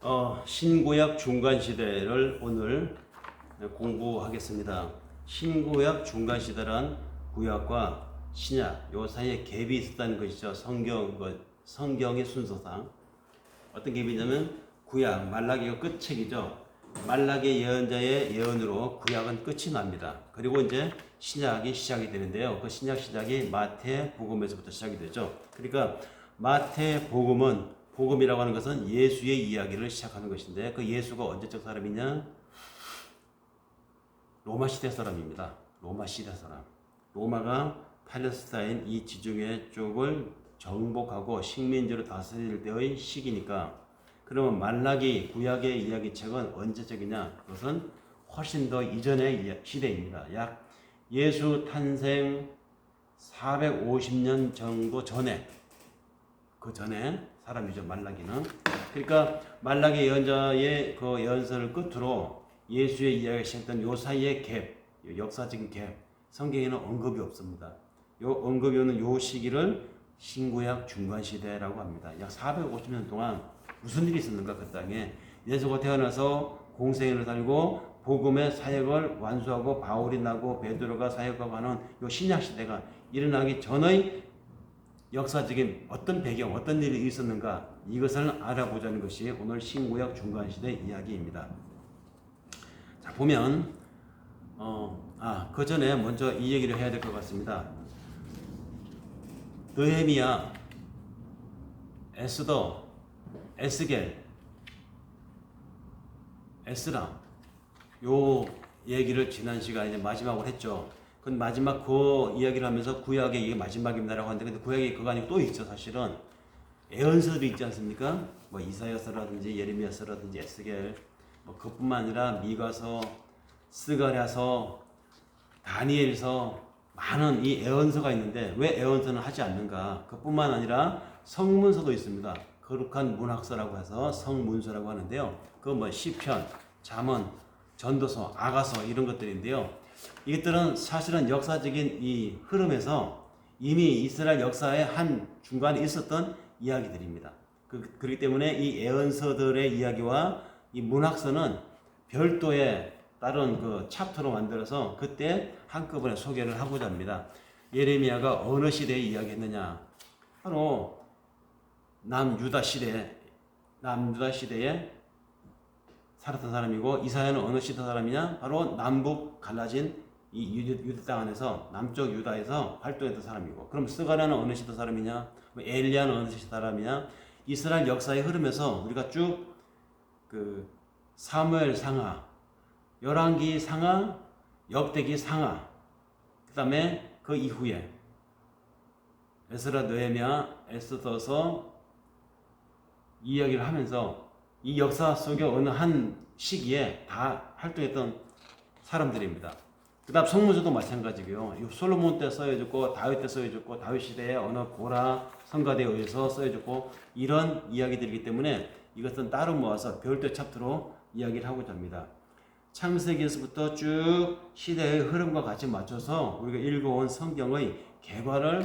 어, 신구약 중간 시대를 오늘 공부하겠습니다. 신구약 중간 시대란 구약과 신약 요 사이에 갭이 있었다는 것이죠. 성경 그 성경의 순서상 어떤 갭이 있냐면 구약 말라기가 끝책이죠. 말라기 예언자의 예언으로 구약은 끝이 납니다. 그리고 이제 신약이 시작이 되는데요. 그 신약 시작이 마태 복음에서부터 시작이 되죠. 그러니까 마태 복음은 복음이라고 하는 것은 예수의 이야기를 시작하는 것인데 그 예수가 언제적 사람이냐? 로마 시대 사람입니다. 로마 시대 사람. 로마가 팔레스타인 이 지중해 쪽을 정복하고 식민지로 다스릴 때의 시기니까 그러면 말라기 구약의 이야기 책은 언제적이냐? 그것은 훨씬 더 이전의 시대입니다. 약 예수 탄생 450년 정도 전에 그 전에 사람이죠 말라기는 그러니까 말라기 예언자의 그 예언서를 끝으로 예수의 이야기가 시작된 요 사이의 갭 역사적인 갭 성경에는 언급이 없습니다. 요 언급이 없는 요 시기를 신구약 중간 시대라고 합니다. 약 450년 동안 무슨 일이 있었는가 그 땅에? 예수가 태어나서 공생애를 살고 복음의 사역을 완수하고 바울이 나고 베드로가 사역하고 하는 요 신약 시대가 일어나기 전의 역사적인 어떤 배경, 어떤 일이 있었는가 이것을 알아보자는 것이 오늘 신구약 중간 시대 이야기입니다. 자 보면 어 아 그 전에 먼저 이 얘기를 해야 될 것 같습니다. 느헤미야, 에스더, 에스겔, 에스라 요 얘기를 지난 시간에 마지막으로 했죠. 그 마지막 그 이야기를 하면서 구약의 이게 마지막입니다라고 하는데 근데 구약이 그거 아니고 또 있죠 사실은 예언서들이 있지 않습니까? 뭐 이사야서라든지 예레미야서라든지 에스겔 뭐 그뿐만 아니라 미가서, 스가랴서, 다니엘서 많은 이 예언서가 있는데 왜 예언서는 하지 않는가? 그뿐만 아니라 성문서도 있습니다. 거룩한 문학서라고 해서 성문서라고 하는데요. 그 뭐 시편, 잠언, 전도서, 아가서 이런 것들인데요. 이것들은 사실은 역사적인 이 흐름에서 이미 이스라엘 역사의 한 중간에 있었던 이야기들입니다. 그, 그렇기 때문에 이 예언서들의 이야기와 이 문학서는 별도의 다른 그 챕터로 만들어서 그때 한꺼번에 소개를 하고자 합니다. 예레미야가 어느 시대에 이야기했느냐? 바로 남유다 시대, 남유다 시대에 살았던 사람이고 이사야는 어느 시대 사람이냐? 바로 남북 갈라진 이 유대, 땅 안에서 남쪽 유다에서 활동했던 사람이고 그럼 스가랴는 어느 시대 사람이냐? 뭐 엘리야는 어느 시대 사람이냐? 이스라엘 역사의 흐름에서 우리가 쭉 그 사무엘 상하, 열왕기 상하, 역대기 상하, 그 다음에 그 이후에 에스라 느헤미야 에스더서 이야기를 하면서 이 역사 속에 어느 한 시기에 다 활동했던 사람들입니다. 그 다음 성문서도 마찬가지고요. 이 솔로몬 때 써여졌고 다윗 때 써여졌고 다윗 시대에 어느 고라 성가대에 의해서 써여졌고 이런 이야기들이기 때문에 이것은 따로 모아서 별도 챕터로 이야기를 하고자 합니다. 창세기에서부터 쭉 시대의 흐름과 같이 맞춰서 우리가 읽어온 성경의 개괄을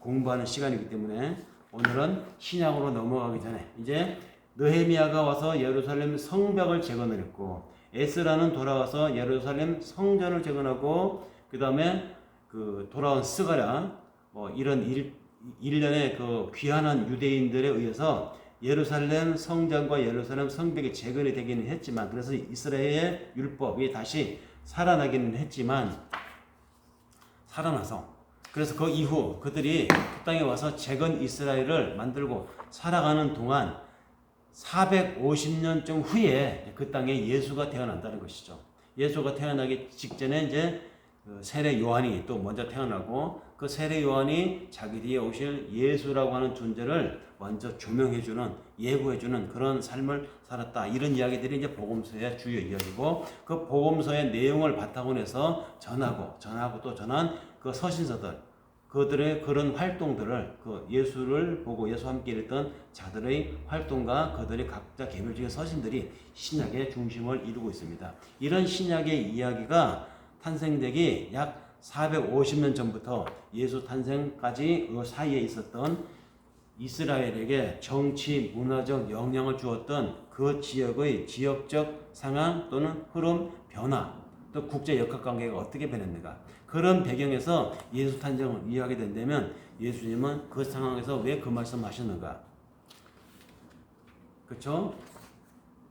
공부하는 시간이기 때문에 오늘은 신약으로 넘어가기 전에 이제 느헤미야가 와서 예루살렘 성벽을 재건했고 에스라는 돌아와서 예루살렘 성전을 재건하고 그 다음에 그 돌아온 스가랴 뭐 이런 일, 일련의 그 귀한한 유대인들에 의해서 예루살렘 성전과 예루살렘 성벽이 재건이 되기는 했지만 그래서 이스라엘의 율법이 다시 살아나기는 했지만 살아나서 그래서 그 이후 그들이 그 땅에 와서 재건 이스라엘을 만들고 살아가는 동안 450년쯤 후에 그 땅에 예수가 태어난다는 것이죠. 예수가 태어나기 직전에 이제 그 세례 요한이 또 먼저 태어나고 그 세례 요한이 자기 뒤에 오실 예수라고 하는 존재를 먼저 조명해주는 예고해주는 그런 삶을 살았다 이런 이야기들이 이제 복음서의 주요 이야기고 그 복음서의 내용을 바탕으로 해서 전하고 전하고 또 전한 그 서신서들 그들의 그런 활동들을 그 예수를 보고 예수와 함께 일했던 자들의 활동과 그들의 각자 개별적인 서신들이 신약의 중심을 이루고 있습니다. 이런 신약의 이야기가 탄생되기 약 450년 전부터 예수 탄생까지 그 사이에 있었던 이스라엘에게 정치, 문화적 영향을 주었던 그 지역의 지역적 상황 또는 흐름, 변화, 또 국제 역학 관계가 어떻게 변했는가. 그런 배경에서 예수 탄생을 이해하게 된다면 예수님은 그 상황에서 왜 그 말씀 하셨는가? 그렇죠?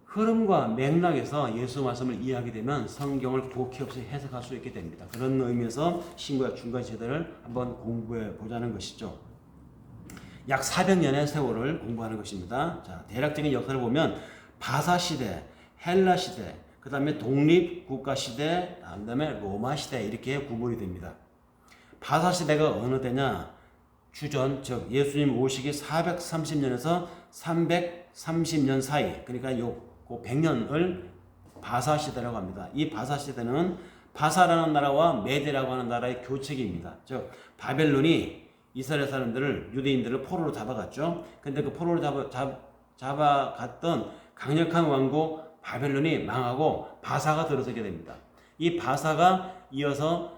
흐름과 맥락에서 예수 말씀을 이해하게 되면 성경을 독해 없이 해석할 수 있게 됩니다. 그런 의미에서 신구약 중간 시대를 한번 공부해 보자는 것이죠. 약 400년의 세월을 공부하는 것입니다. 자, 대략적인 역사를 보면 바사 시대, 헬라 시대, 그 다음에 독립 국가 시대, 그 다음에 로마 시대 이렇게 구분이 됩니다. 바사 시대가 어느 때냐? 주전, 즉 예수님 오시기 430년에서 330년 사이, 그러니까 요 100년을 바사 시대라고 합니다. 이 바사 시대는 바사라는 나라와 메데라고 하는 나라의 교체기입니다. 즉 바벨론이 이스라엘 사람들을 유대인들을 포로로 잡아갔죠. 근데 그 포로로 잡아, 잡, 잡아갔던 강력한 왕국 바벨론이 망하고 바사가 들어서게 됩니다. 이 바사가 이어서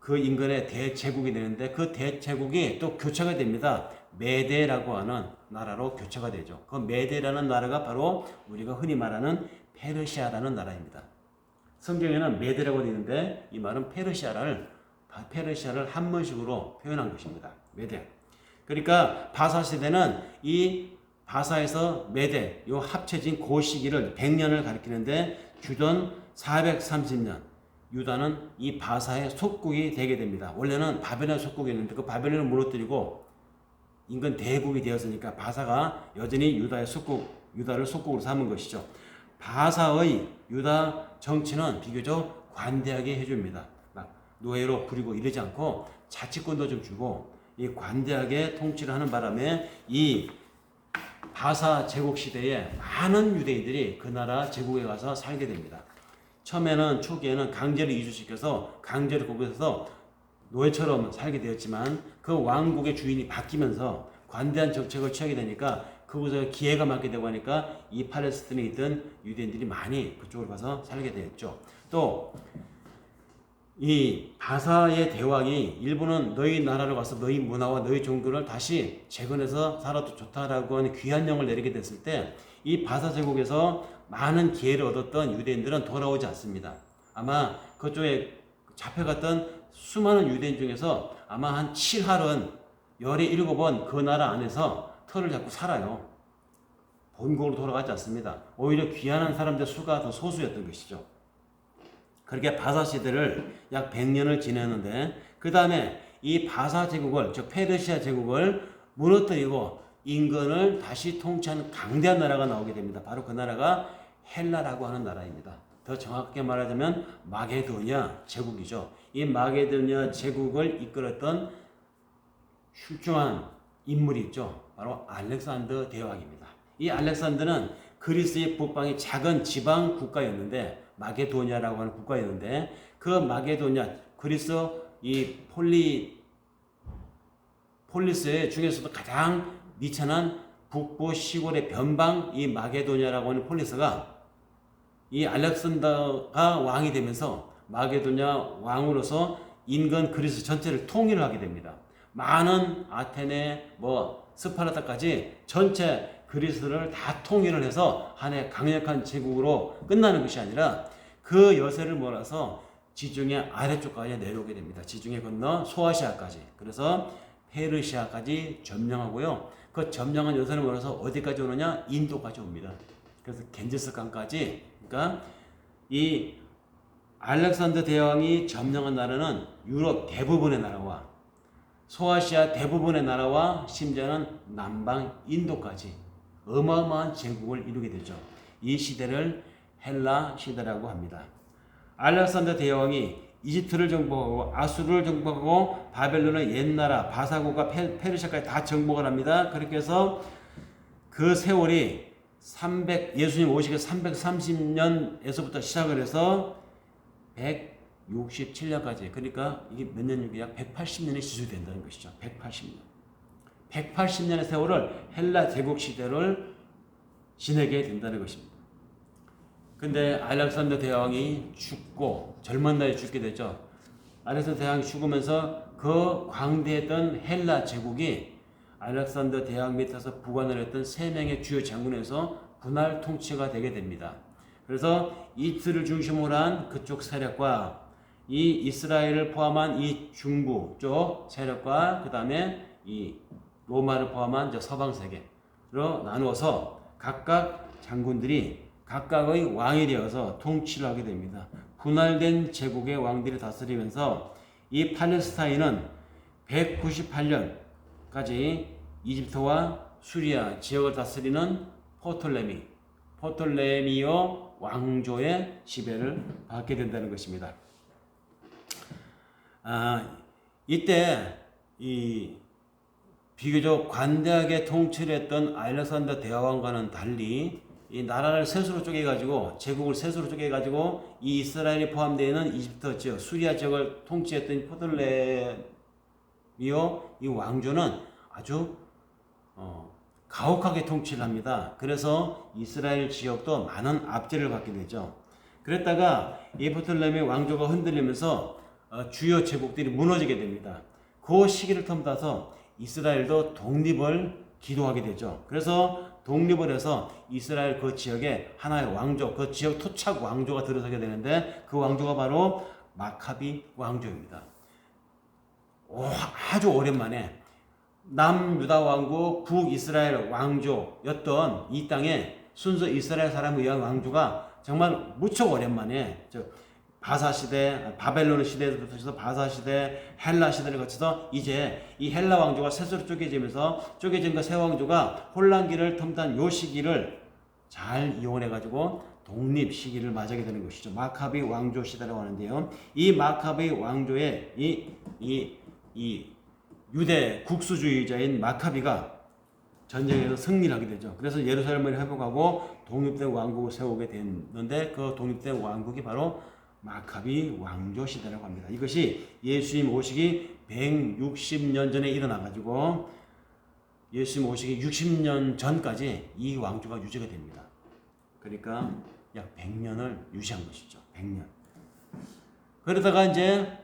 그 인근의 대제국이 되는데 그 대제국이 또 교체가 됩니다. 메데라고 하는 나라로 교체가 되죠. 그 메데라는 나라가 바로 우리가 흔히 말하는 페르시아라는 나라입니다. 성경에는 메데라고 되어 있는데 이 말은 페르시아를 페르시아를 한문식으로 표현한 것입니다. 메데. 그러니까 바사 시대는 이 바사에서 메데 요 합쳐진 고 시기를 100년을 가리키는데 주전 430년 유다는 이 바사의 속국이 되게 됩니다. 원래는 바벨론 속국이었는데 그 바벨론을 무너뜨리고 인근 대국이 되었으니까 바사가 여전히 유다의 속국, 유다를 속국으로 삼은 것이죠. 바사의 유다 정치는 비교적 관대하게 해줍니다. 막 노예로 부리고 이러지 않고 자치권도 좀 주고 이 관대하게 통치를 하는 바람에 이 바사 제국 시대에 많은 유대인들이 그 나라 제국에 가서 살게 됩니다. 처음에는 초기에는 강제로 이주시켜서 강제로 거기서 노예처럼 살게 되었지만 그 왕국의 주인이 바뀌면서 관대한 정책을 취하게 되니까 그곳에 기회가 많게 되고 하니까 이 팔레스틴에 있던 유대인들이 많이 그쪽으로 가서 살게 되었죠. 또 이 바사의 대왕이 일부는 너희 나라로 가서 너희 문화와 너희 종교를 다시 재건해서 살아도 좋다라고 하는 귀한 영을 내리게 됐을 때 이 바사 제국에서 많은 기회를 얻었던 유대인들은 돌아오지 않습니다. 아마 그쪽에 잡혀갔던 수많은 유대인 중에서 아마 한 7할은 열에 일곱은 그 나라 안에서 털을 잡고 살아요. 본국으로 돌아가지 않습니다. 오히려 귀환한 사람들 수가 더 소수였던 것이죠. 그렇게 바사 시대를 약 100년을 지내는데 그 다음에 이 바사 제국을 즉 페르시아 제국을 무너뜨리고 인근을 다시 통치하는 강대한 나라가 나오게 됩니다. 바로 그 나라가 헬라라고 하는 나라입니다. 더 정확하게 말하자면 마게도니아 제국이죠. 이 마게도니아 제국을 이끌었던 출중한 인물이 있죠. 바로 알렉산더 대왕입니다. 이 알렉산더는 그리스의 북방의 작은 지방 국가였는데 마게도니아라고 하는 국가였는데 그 마게도니아 그리스 이 폴리 폴리스 중에서도 가장 미천한 북부 시골의 변방 이 마게도냐라고 하는 폴리스가 이 알렉산더가 왕이 되면서 마게도냐 왕으로서 인근 그리스 전체를 통일을 하게 됩니다. 많은 아테네 뭐 스파르타까지 전체 그리스를 다 통일을 해서 한해 강력한 제국으로 끝나는 것이 아니라 그 여세를 몰아서 지중해 아래쪽까지 내려오게 됩니다. 지중해 건너 소아시아까지. 그래서 페르시아까지 점령하고요. 그 점령한 여세를 몰아서 어디까지 오느냐? 인도까지 옵니다. 그래서 겐지스 강까지. 그러니까 이 알렉산더 대왕이 점령한 나라는 유럽 대부분의 나라와 소아시아 대부분의 나라와 심지어는 남방 인도까지 어마어마한 제국을 이루게 되죠. 이 시대를 헬라 시대라고 합니다. 알렉산더 대왕이 이집트를 정복하고 아수르를 정복하고 바벨론의 옛나라 바사국과 페르시아까지 다 정복을 합니다. 그렇게 해서 그 세월이 300 예수님 오시기 330년에서부터 시작을 해서 167년까지 그러니까 이게 몇 년이고 약 180년이 지속된다는 것이죠. 180년. 180년의 세월을 헬라 제국 시대를 지내게 된다는 것입니다. 근데 알렉산더 대왕이 죽고 젊은 나이에 죽게 되죠. 알렉산더 대왕이 죽으면서 그 광대했던 헬라 제국이 알렉산더 대왕 밑에서 부관을 했던 세 명의 주요 장군에서 분할 통치가 되게 됩니다. 그래서 이틀을 중심으로 한 그쪽 세력과 이 이스라엘을 포함한 이 중부 쪽 세력과 그 다음에 이 로마를 포함한 저 서방 세계로 나누어서 각각 장군들이 각각의 왕이 되어서 통치를 하게 됩니다. 분할된 제국의 왕들이 다스리면서 이 팔레스타인은 198년까지 이집트와 수리아 지역을 다스리는 포톨레미, 포톨레미오 왕조의 지배를 받게 된다는 것입니다. 아, 이때 이 비교적 관대하게 통치를 했던 알렉산더 대왕과는 달리 이 나라를 셋으로 쪼개가지고 제국을 셋으로 쪼개가지고 이 이스라엘이 포함되어 있는 이집트 지역, 수리아 지역을 통치했던 포들레미오 이 왕조는 아주 어, 가혹하게 통치를 합니다. 그래서 이스라엘 지역도 많은 압제를 받게 되죠. 그랬다가 이 포틀레미 왕조가 흔들리면서 어, 주요 제국들이 무너지게 됩니다. 그 시기를 틈타서 이스라엘도 독립을 기도하게 되죠. 그래서 독립을 해서 이스라엘 그 지역에 하나의 왕조, 그 지역 토착 왕조가 들어서게 되는데 그 왕조가 바로 마카비 왕조입니다. 오, 아주 오랜만에 남유다 왕국, 북이스라엘 왕조였던 이 땅에 순수 이스라엘 사람에 의한 왕조가 정말 무척 오랜만에 저 바사 시대, 바벨론 시대부터 해서 바사 시대, 헬라 시대를 거쳐서 이제 이 헬라 왕조가 셋으로 쪼개지면서 쪼개진 그새 왕조가 혼란기를 틈탄 요 시기를 잘 이용해 가지고 독립 시기를 맞이하게 되는 것이죠. 마카비 왕조 시대라고 하는데요. 이 마카비 왕조의 이 이 이 유대 국수주의자인 마카비가 전쟁에서 승리를 하게 되죠. 그래서 예루살렘을 회복하고 독립된 왕국을 세우게 됐는데 그 독립된 왕국이 바로 마카비 왕조 시대라고 합니다. 이것이 예수님 오시기 160년 전에 일어나 가지고 예수님 오시기 60년 전까지 이 왕조가 유지가 됩니다. 그러니까 약 100년을 유지한 것이죠. 100년. 그러다가 이제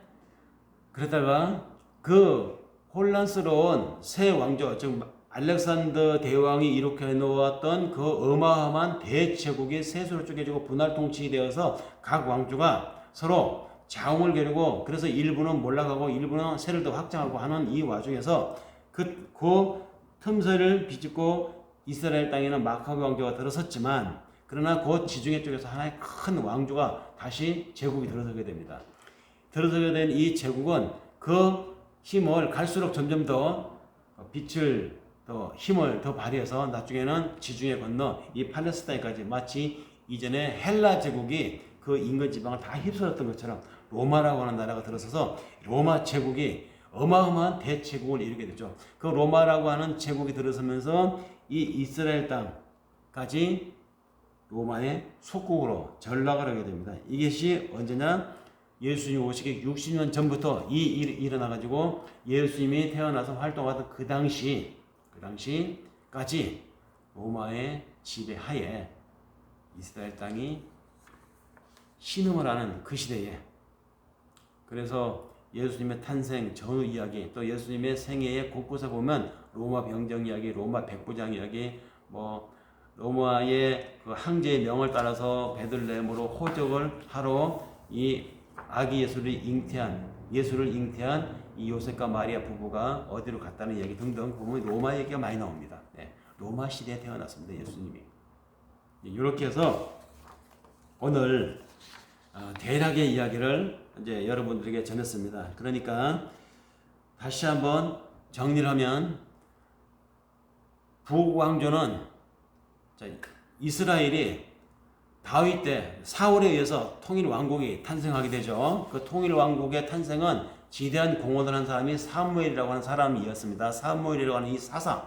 그러다가 그 혼란스러운 새 왕조 즉 알렉산더 대왕이 이렇게 해놓았던 그 어마어마한 대제국이 셋으로 쪼개지고 분할 통치되어서 각 왕조가 서로 자웅을 겨루고 그래서 일부는 몰락하고 일부는 세를 더 확장하고 하는 이 와중에서 그, 그 틈새를 비집고 이스라엘 땅에는 마카비 왕조가 들어섰지만 그러나 그 지중해 쪽에서 하나의 큰 왕조가 다시 제국이 들어서게 됩니다. 들어서게 된 이 제국은 그 힘을 갈수록 점점 더 빛을 더 힘을 더 발휘해서 나중에는 지중해 건너 이 팔레스타인까지 마치 이전에 헬라 제국이 그 인근 지방을 다 휩쓸었던 것처럼 로마라고 하는 나라가 들어서서 로마 제국이 어마어마한 대제국을 이루게 되죠. 그 로마라고 하는 제국이 들어서면서 이 이스라엘 땅까지 로마의 속국으로 전락을 하게 됩니다. 이것이 언제냐? 예수님 오시기 60년 전부터 이 일이 일어나가지고 예수님이 태어나서 활동하던 그 당시 그 당시까지 로마의 지배하에 이스라엘 땅이 신음을 하는 그 시대에 그래서 예수님의 탄생 전후 이야기 또 예수님의 생애의 곳곳에 보면 로마 병정 이야기, 로마 백부장 이야기, 뭐 로마의 그 황제의 명을 따라서 베들레헴으로 호적을 하러 이 아기 예수를 잉태한 예수를 잉태한 이 요셉과 마리아 부부가 어디로 갔다는 얘기 등등 보면 로마 얘기가 많이 나옵니다. 네, 로마 시대에 태어났습니다. 예수님이. 이렇게 해서 오늘 어, 대략의 이야기를 이제 여러분들에게 전했습니다. 그러니까 다시 한번 정리를 하면 북왕조는 이스라엘이 다윗 때 사울에 의해서 통일 왕국이 탄생하게 되죠. 그 통일 왕국의 탄생은 지대한 공헌을 한 사람이 사무엘이라고 하는 사람이었습니다. 사무엘이라고 하는 이 사사,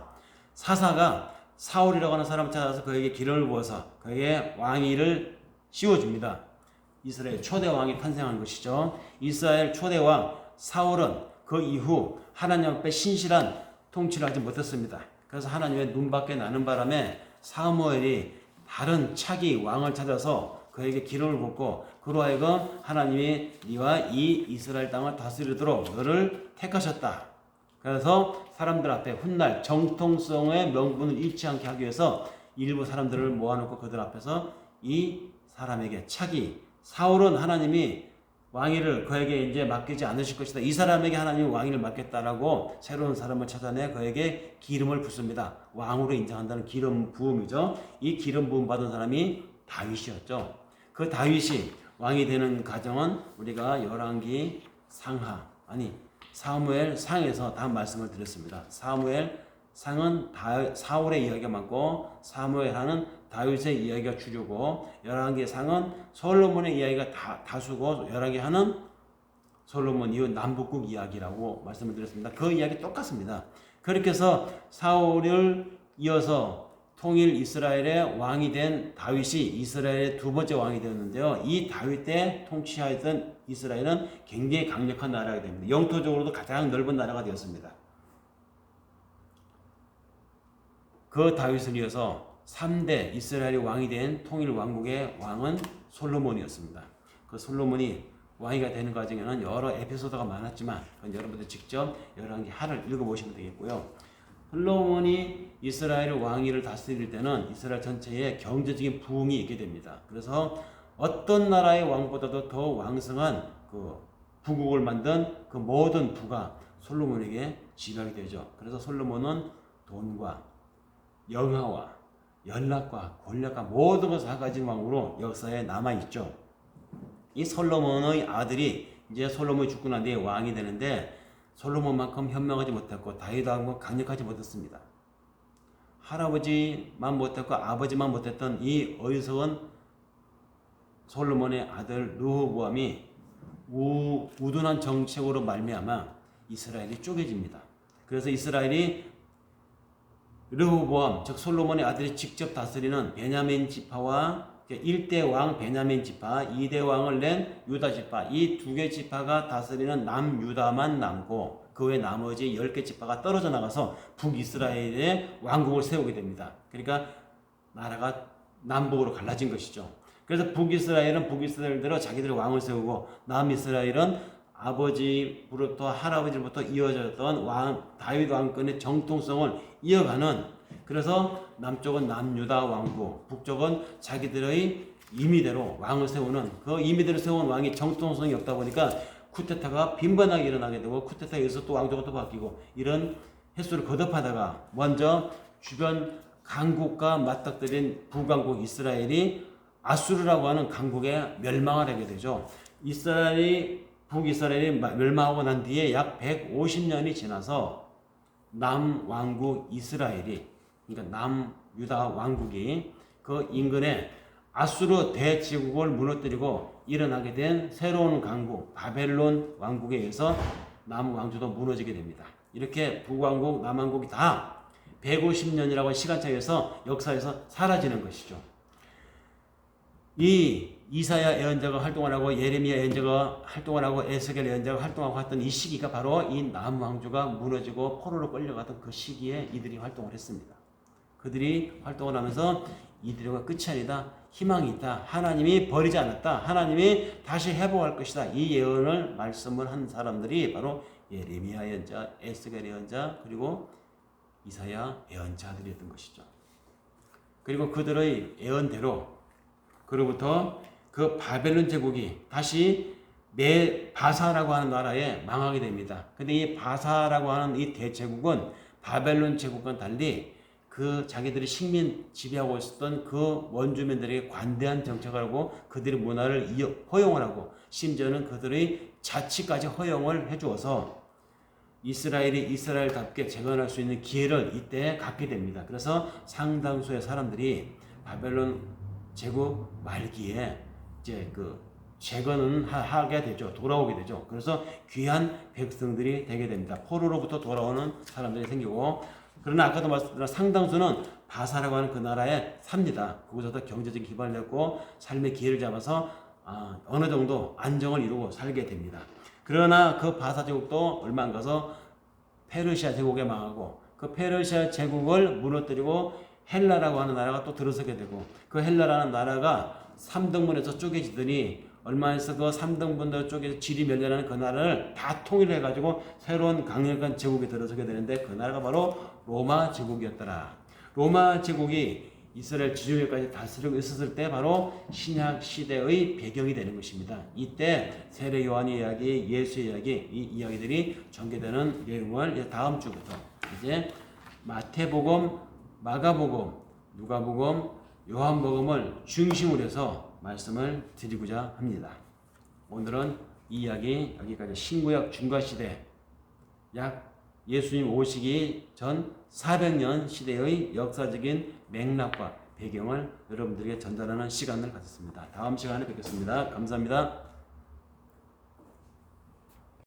사사가 사울이라고 하는 사람을 찾아서 그에게 기름을 부어서 그에게 왕위를 씌워줍니다. 이스라엘 초대 왕이 탄생한 것이죠. 이스라엘 초대 왕 사울은 그 이후 하나님 앞에 신실한 통치를 하지 못했습니다. 그래서 하나님의 눈밖에 나는 바람에 사무엘이 다른 차기 왕을 찾아서 그에게 기름을 붓고 그로 하여금 하나님이 네와 이 이스라엘 땅을 다스리도록 너를 택하셨다. 그래서 사람들 앞에 훗날 정통성의 명분을 잃지 않게 하기 위해서 일부 사람들을 모아놓고 그들 앞에서 이 사람에게 차기 사울은 하나님이 왕위를 그에게 이제 맡기지 않으실 것이다. 이 사람에게 하나님이 왕위를 맡겼다라고 새로운 사람을 찾아내 그에게 기름을 붓습니다. 왕으로 인정한다는 기름 부음이죠. 이 기름 부음 받은 사람이 다윗이었죠. 그 다윗이 왕이 되는 과정은 우리가 열왕기 상하 아니 사무엘 상에서 다 말씀을 드렸습니다. 사무엘 상은 다, 사울의 이야기가 많고 사무엘 하는 다윗의 이야기가 주류고 열왕기 상은 솔로몬의 이야기가 다, 다수고 열왕기 하는 솔로몬 이후 남북국 이야기라고 말씀을 드렸습니다. 그 이야기 똑같습니다. 그렇게 해서 사울을 이어서 통일 이스라엘의 왕이 된 다윗이 이스라엘의 두 번째 왕이 되었는데요. 이 다윗 때 통치하였던 이스라엘은 굉장히 강력한 나라가 됩니다. 영토적으로도 가장 넓은 나라가 되었습니다. 그 다윗을 이어서 3대 이스라엘의 왕이 된 통일 왕국의 왕은 솔로몬이었습니다. 그 솔로몬이 왕이가 되는 과정에는 여러 에피소드가 많았지만 여러분들 직접 열왕기 하를 읽어보시면 되겠고요. 솔로몬이 이스라엘 왕위를 다스릴 때는 이스라엘 전체에 경제적인 부흥이 있게 됩니다. 그래서 어떤 나라의 왕보다도 더 왕성한 그 부국을 만든 그 모든 부가 솔로몬에게 지배하게 되죠. 그래서 솔로몬은 돈과 영화와 연락과 권력과 모든 것을 다 가진 왕으로 역사에 남아 있죠. 이 솔로몬의 아들이 이제 솔로몬이 죽고 난 뒤에 왕이 되는데 솔로몬만큼 현명하지 못했고 다윗왕과 강력하지 못했습니다. 할아버지만 못했고 아버지만 못했던 이 어리석은 솔로몬의 아들 르호보암이 우, 우둔한 정책으로 말미암아 이스라엘이 쪼개집니다. 그래서 이스라엘이 르호보암 즉 솔로몬의 아들이 직접 다스리는 베냐민 지파와 1대 왕 베냐민 지파, 2대 왕을 낸 유다 지파 이 두 개 지파가 다스리는 남유다만 남고 그 외 나머지 10개 지파가 떨어져 나가서 북이스라엘의 왕국을 세우게 됩니다. 그러니까 나라가 남북으로 갈라진 것이죠. 그래서 북이스라엘은 북이스라엘대로 자기들의 왕을 세우고 남이스라엘은 아버지부터 할아버지부터 이어졌던 왕 다윗 왕권의 정통성을 이어가는 그래서 남쪽은 남유다 왕국, 북쪽은 자기들의 임의대로 왕을 세우는 그 임의대로 세운 왕이 정통성이 없다 보니까 쿠데타가 빈번하게 일어나게 되고 쿠데타에 의해서 또 왕조가 또 바뀌고 이런 횟수를 거듭하다가 먼저 주변 강국과 맞닥뜨린 북왕국 이스라엘이 아수르라고 하는 강국에 멸망을 하게 되죠. 이스라엘이 북이스라엘이 멸망하고 난 뒤에 약 150년이 지나서 남왕국 이스라엘이 그러니까 남유다 왕국이 그 인근에 아수르 대제국을 무너뜨리고 일어나게 된 새로운 강국 바벨론 왕국에 의해서 남왕조도 무너지게 됩니다. 이렇게 북왕국 남왕국이 다 150년이라고 시간차에서 역사에서 사라지는 것이죠. 이 이사야 예언자가 활동을 하고 예레미야 예언자가 활동을 하고 에스겔 예언자가 활동하고 했던 이 시기가 바로 이 남 왕조가 무너지고 포로로 끌려가던 그 시기에 이들이 활동을 했습니다. 그들이 활동을 하면서 이들과 끝이 아니다. 희망이 있다. 하나님이 버리지 않았다. 하나님이 다시 회복할 것이다. 이 예언을 말씀을 한 사람들이 바로 예레미야 예언자, 에스겔 예언자, 그리고 이사야 예언자들이었던 것이죠. 그리고 그들의 예언대로 그로부터 그 바벨론 제국이 다시 매 바사라고 하는 나라에 망하게 됩니다. 근데 이 바사라고 하는 이 대제국은 바벨론 제국과는 달리 그 자기들이 식민 지배하고 있었던 그 원주민들에게 관대한 정책을 하고 그들의 문화를 허용을 하고 심지어는 그들의 자치까지 허용을 해주어서 이스라엘이 이스라엘답게 재건할 수 있는 기회를 이때 갖게 됩니다. 그래서 상당수의 사람들이 바벨론 제국 말기에 이제 그 재건은 하게 되죠. 돌아오게 되죠. 그래서 귀한 백성들이 되게 됩니다. 포로로부터 돌아오는 사람들이 생기고 그러나 아까도 말씀드린 상당수는 바사라고 하는 그 나라에 삽니다. 거기서도 경제적인 기반을 냈고 삶의 기회를 잡아서 아, 어느 정도 안정을 이루고 살게 됩니다. 그러나 그 바사 제국도 얼마 안 가서 페르시아 제국에 망하고 그 페르시아 제국을 무너뜨리고 헬라라고 하는 나라가 또 들어서게 되고 그 헬라라는 나라가 3등분에서 쪼개지더니 얼마 있어 그 3등분들 쪽에 질이 멸렬하는 그 나라를 다 통일해 가지고 새로운 강력한 제국이 들어서게 되는데 그 나라가 바로 로마 제국이었더라. 로마 제국이 이스라엘 지중해까지 다스리고 있었을 때 바로 신약 시대의 배경이 되는 것입니다. 이때 세례 요한의 이야기, 예수 이야기 이 이야기들이 전개되는 내용을 다음 주부터 이제 마태복음, 마가복음, 누가복음, 요한복음을 중심으로 해서 말씀을 드리고자 합니다. 오늘은 이 이야기 여기까지 신구약 중과시대 약 예수님 오시기 전 400년 시대의 역사적인 맥락과 배경을 여러분들에게 전달하는 시간을 가졌습니다. 다음 시간에 뵙겠습니다. 감사합니다.